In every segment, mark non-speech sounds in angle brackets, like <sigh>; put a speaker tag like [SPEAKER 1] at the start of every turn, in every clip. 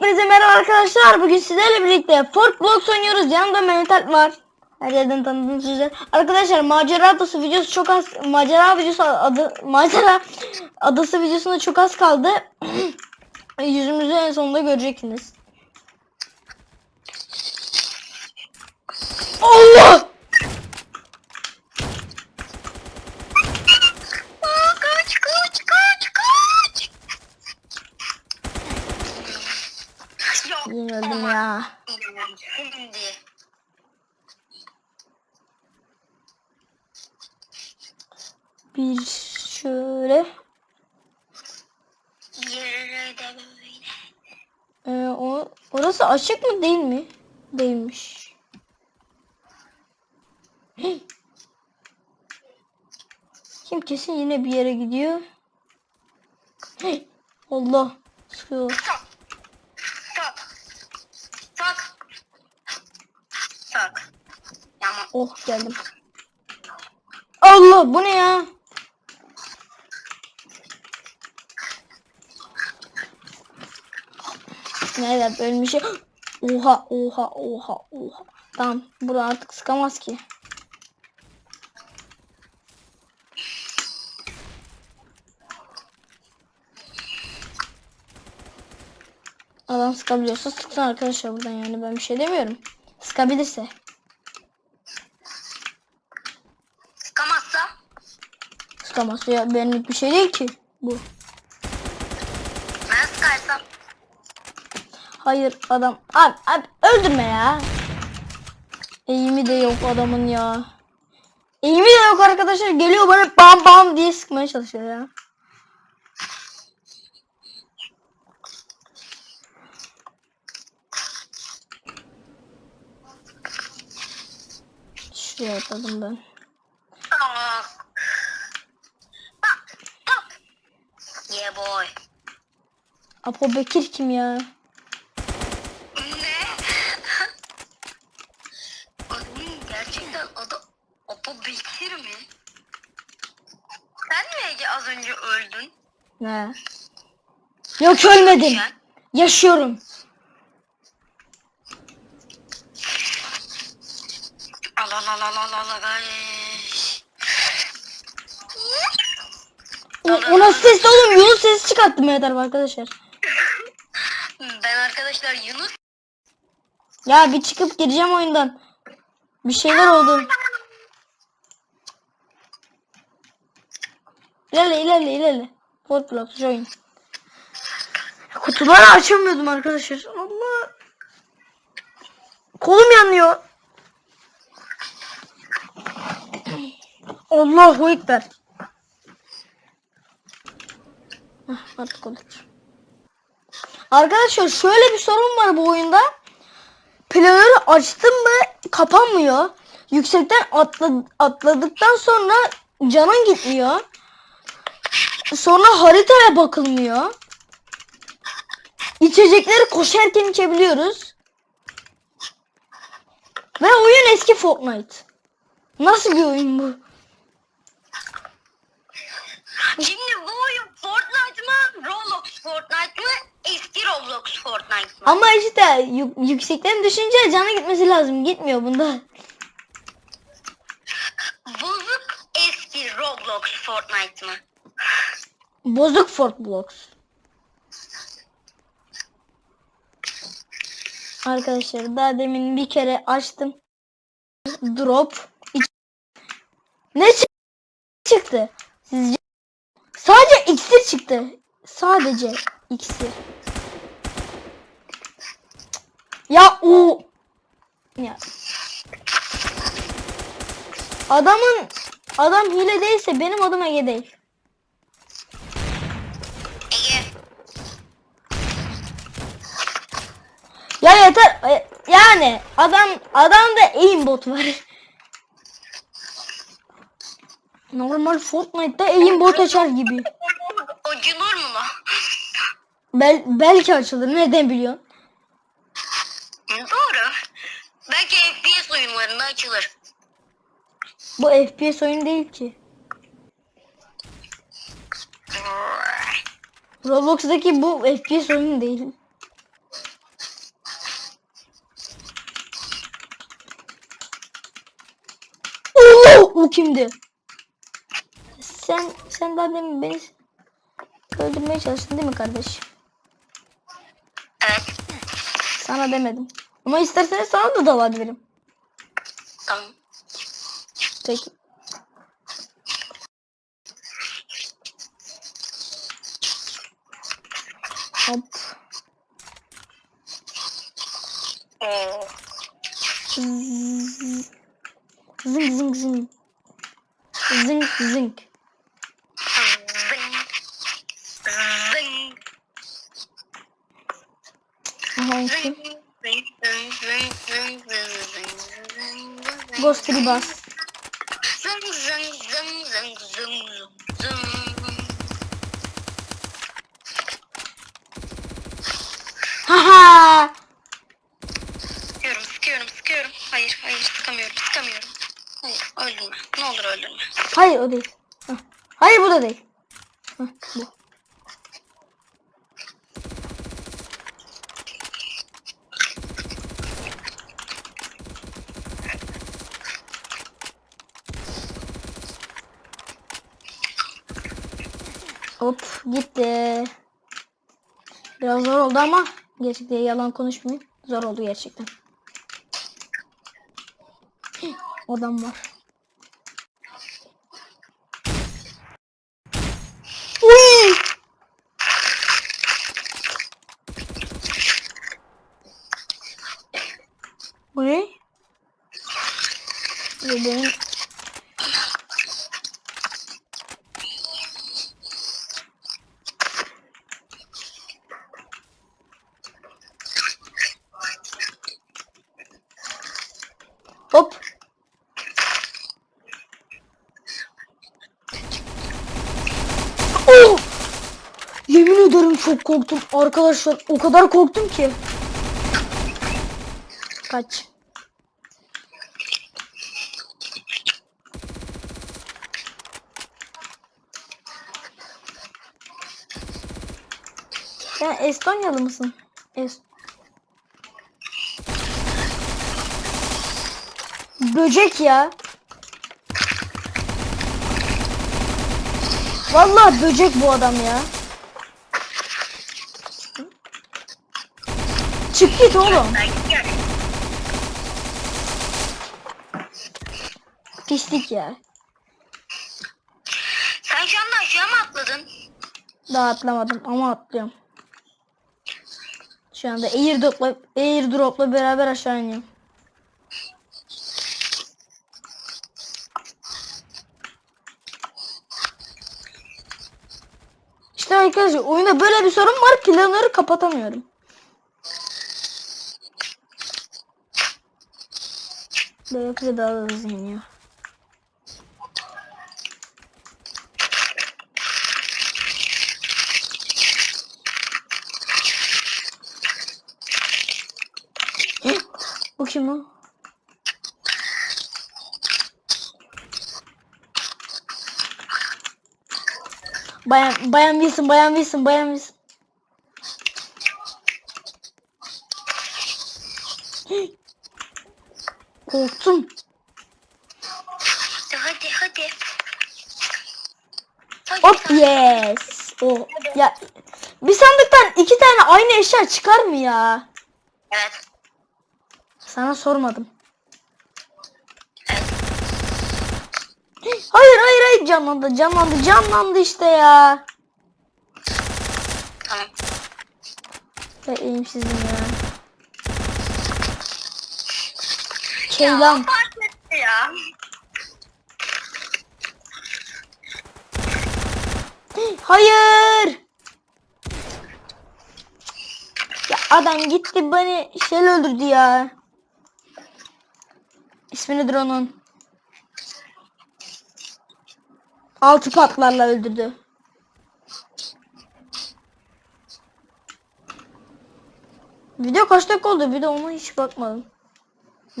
[SPEAKER 1] Hepinize merhaba arkadaşlar. Bugün sizlerle birlikte Fort Blocks oynuyoruz. Yanımda Mehmet Alp var. Her yerden tanıdığınız üzere. Arkadaşlar macera adası videosu çok az macera videosu adı macera adası videosunda çok az kaldı. <clears throat> Yüzümüzü en sonunda göreceksiniz. Allah!
[SPEAKER 2] Aa, kaç kaç kaç kaç. Yok.
[SPEAKER 1] Yine öldüm
[SPEAKER 2] ama
[SPEAKER 1] ya.
[SPEAKER 2] Şimdi.
[SPEAKER 1] Bir şöyle.
[SPEAKER 2] Yere de böyle.
[SPEAKER 1] Ee, o, orası açık mı değil mi? Değilmiş. Kim kesin yine bir yere gidiyor. Allah. Sıkıyor.
[SPEAKER 2] Tak. Tak. Tak. Tak. Ama
[SPEAKER 1] Oh geldim. Allah bu ne ya? Nerede ölmüş? Oha oha oha oha. Tamam bura artık sıkamaz ki. Adam sıkabiliyorsa sıksın arkadaşlar buradan yani ben bir şey demiyorum. Sıkabilirse.
[SPEAKER 2] sıkamazsa
[SPEAKER 1] Sıkamaz ya benlik bir şey değil ki bu.
[SPEAKER 2] ben sıkarsam
[SPEAKER 1] Hayır adam. Abi, abi öldürme ya. Eğimi de yok adamın ya. Eğimi de yok arkadaşlar. Geliyor bana bam bam diye sıkmaya çalışıyor ya. Şuraya atladım ben.
[SPEAKER 2] Yeah boy.
[SPEAKER 1] Apo Bekir kim ya?
[SPEAKER 2] Ne? Adamın gerçekten adı Apo Bekir mi? Sen mi Ege az önce öldün?
[SPEAKER 1] Ne? Yok ölmedim. Yaşıyorum.
[SPEAKER 2] Al al al al al al.
[SPEAKER 1] O, o nasıl ses oğlum? Yunus sesi çıkarttım yeter arkadaşlar.
[SPEAKER 2] Ben arkadaşlar Yunus
[SPEAKER 1] Ya bir çıkıp gireceğim oyundan. Bir şeyler oldu. İlerle ilerle ilerle. Fortblocks join. Kutuları açamıyordum arkadaşlar. Allah. Kolum yanıyor. Allahu Ekber. Hah, Artık olur. Arkadaşlar şöyle bir sorun var bu oyunda. Planörü açtım mı kapanmıyor. Yüksekten atla, atladıktan sonra canın gitmiyor. Sonra haritaya bakılmıyor. İçecekleri koşarken içebiliyoruz. Ve oyun eski Fortnite. Nasıl bir oyun bu?
[SPEAKER 2] Şimdi bu oyun Fortnite mı? Roblox Fortnite mı? Eski Roblox Fortnite mı?
[SPEAKER 1] Ama işte yü- yüksekten düşünce canı gitmesi lazım. Gitmiyor bunda.
[SPEAKER 2] Bozuk eski Roblox Fortnite mı?
[SPEAKER 1] Bozuk Fortblocks. Arkadaşlar daha demin bir kere açtım. Drop. Ne çı- çıktı? Sizce? Sadece iksir çıktı. Sadece iksir. Ya o ya adamın adam hile değilse benim adım Ege değil. Yeter. e, Yani adam adamda aimbot var. Normal Fortnite'da aimbot açar gibi.
[SPEAKER 2] Acınır mı lan?
[SPEAKER 1] Bel, belki açılır. Neden biliyorsun?
[SPEAKER 2] Doğru. Belki FPS oyunlarında açılır.
[SPEAKER 1] Bu FPS oyun değil ki. Roblox'daki bu FPS oyun değil. O kimdi? Sen sen daha demin beni öldürmeye çalıştın değil mi kardeş?
[SPEAKER 2] Evet.
[SPEAKER 1] Sana demedim. Ama isterseniz sana da dalabilirim.
[SPEAKER 2] Tamam.
[SPEAKER 1] Peki. Hop. Zing zing zing. Zing zing.
[SPEAKER 2] Zing. Zing.
[SPEAKER 1] Aha,
[SPEAKER 2] Zing.
[SPEAKER 1] kim?
[SPEAKER 2] Zing. Zing. Zing. Zing. Zing. Zing. Zing.
[SPEAKER 1] Ghost Ribas.
[SPEAKER 2] Zing. Zing. Zing. Zing. Zing. Zing.
[SPEAKER 1] Haha.
[SPEAKER 2] Sıkıyorum, sıkıyorum, sıkıyorum. Hayır, hayır, sıkamıyorum, sıkamıyorum. Hayır, öldürme. Ne olur öldürme.
[SPEAKER 1] Hayır o değil. Hayır bu da değil. Bu. Hop gitti. Biraz zor oldu ama gerçekten yalan konuşmayayım. Zor oldu gerçekten. Odam var. Uy! Bu ne? Bu benim... Hop. Oh! Yemin ederim çok korktum. Arkadaşlar o kadar korktum ki. Kaç. Sen Estonyalı mısın? Es Böcek ya. Vallahi böcek bu adam ya. Çık git oğlum. Pislik ya.
[SPEAKER 2] Sen şu anda aşağı mı atladın?
[SPEAKER 1] Daha atlamadım ama atlıyorum. Şu anda airdrop'la airdrop'la beraber aşağı iniyorum. İşte arkadaşlar oyunda böyle bir sorun var planları kapatamıyorum. Były e z ziemi. Почему? Bayan, bayan bilsin, bayan bilsin, bayan. Korktum.
[SPEAKER 2] Hadi hadi hadi. Hadi,
[SPEAKER 1] Hop
[SPEAKER 2] hadi.
[SPEAKER 1] yes. Oh. Ya bir sandıktan iki tane aynı eşya çıkar mı ya?
[SPEAKER 2] Evet.
[SPEAKER 1] Sana sormadım. Hayır hayır hayır canlandı canlandı canlandı işte ya.
[SPEAKER 2] Tamam.
[SPEAKER 1] Ya eğimsizim ya. Keylan.
[SPEAKER 2] Ya fark etti ya.
[SPEAKER 1] Hayır. Ya adam gitti beni şey öldürdü ya. İsmi nedir onun? Altı patlarla öldürdü. Video kaç dakika oldu? Bir de ona hiç bakmadım.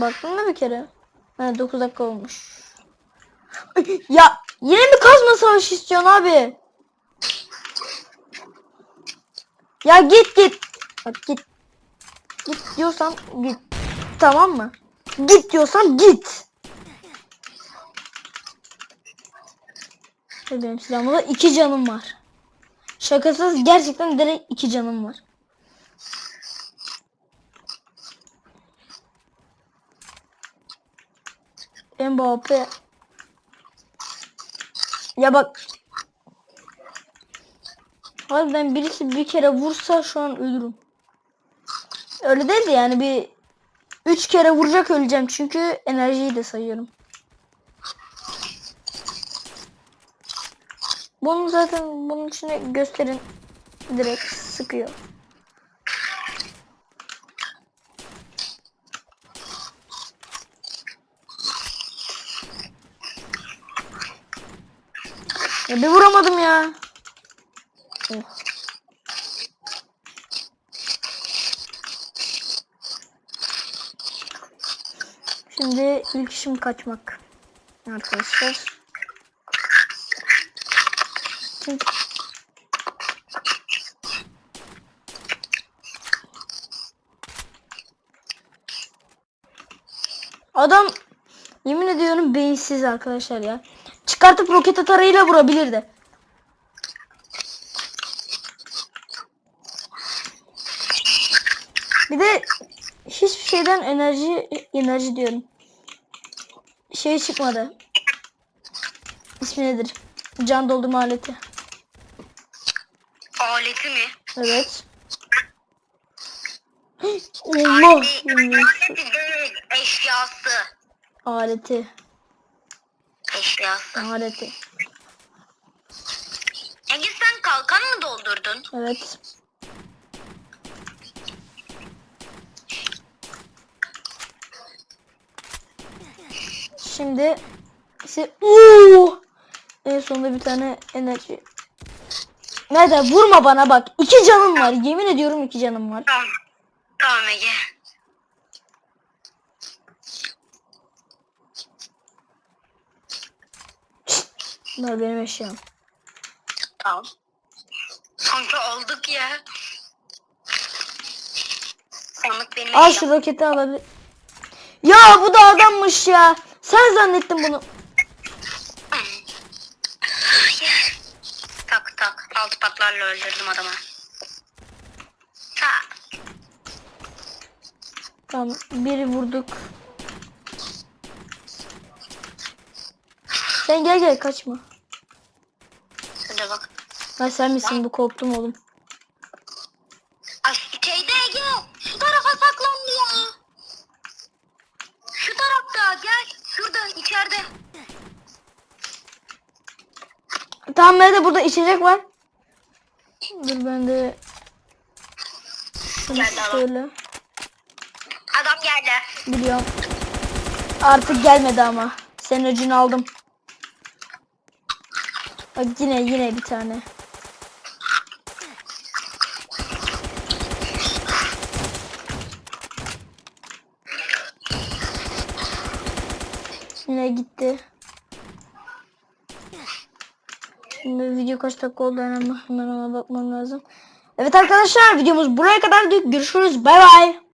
[SPEAKER 1] Baktın mı bir kere? Ha 9 dakika olmuş. <laughs> ya yine mi kazma savaşı istiyorsun abi? Ya git git. Bak git. Git diyorsan git. Tamam mı? Git diyorsan git. Benim silahımda da iki canım var. Şakasız gerçekten direkt iki canım var. Mbappe. Ya bak. Harbiden birisi bir kere vursa şu an ölürüm. Öyle değil de yani bir üç kere vuracak öleceğim çünkü enerjiyi de sayıyorum. Bunu zaten bunun içine gösterin direkt sıkıyor. Ya bir vuramadım ya. Oh. Şimdi ilk işim kaçmak. Arkadaşlar. Çünkü Adam yemin ediyorum beyinsiz arkadaşlar ya. Çıkartıp roket atarıyla vurabilirdi. Bir de hiçbir şeyden enerji enerji diyorum. Şey çıkmadı. İsmi nedir? Can doldurma aleti.
[SPEAKER 2] Aleti mi?
[SPEAKER 1] Evet. <gasps> Allah
[SPEAKER 2] Aleti, değil. Eşyası.
[SPEAKER 1] aleti.
[SPEAKER 2] Eşyası.
[SPEAKER 1] Aleti.
[SPEAKER 2] Ege sen kalkan mı doldurdun?
[SPEAKER 1] Evet. Şimdi işte Oo! En sonunda bir tane enerji. Nerede? Vurma bana bak. İki canım var. Yemin ediyorum iki canım var.
[SPEAKER 2] Tamam. Tamam Ege.
[SPEAKER 1] Bunlar benim eşyam.
[SPEAKER 2] Tamam. Sanki aldık ya. Sandık benim
[SPEAKER 1] Al
[SPEAKER 2] eşyam.
[SPEAKER 1] şu roketi alabilir. Ya bu da adammış ya. Sen zannettin bunu.
[SPEAKER 2] tak tak. Altı patlarla öldürdüm adamı. Tak.
[SPEAKER 1] Tamam biri vurduk. Sen gel gel kaçma.
[SPEAKER 2] Şurada bak.
[SPEAKER 1] Ha sen misin bu korktum oğlum.
[SPEAKER 2] Ay şeyde Ege. Şu tarafa saklandı ya. Şu tarafta gel. Şurada içeride.
[SPEAKER 1] Tamam nerede burada içecek var. Dur ben de şunu
[SPEAKER 2] Geldi adam.
[SPEAKER 1] şöyle
[SPEAKER 2] Adam geldi.
[SPEAKER 1] biliyorum. Artık gelmedi ama. Senin öcünü aldım. Bak yine yine bir tane. Yine gitti. Şimdi video kaç dakika oldu hemen, hemen ona bakmam lazım. Evet arkadaşlar videomuz buraya kadar. Görüşürüz. Bay bay.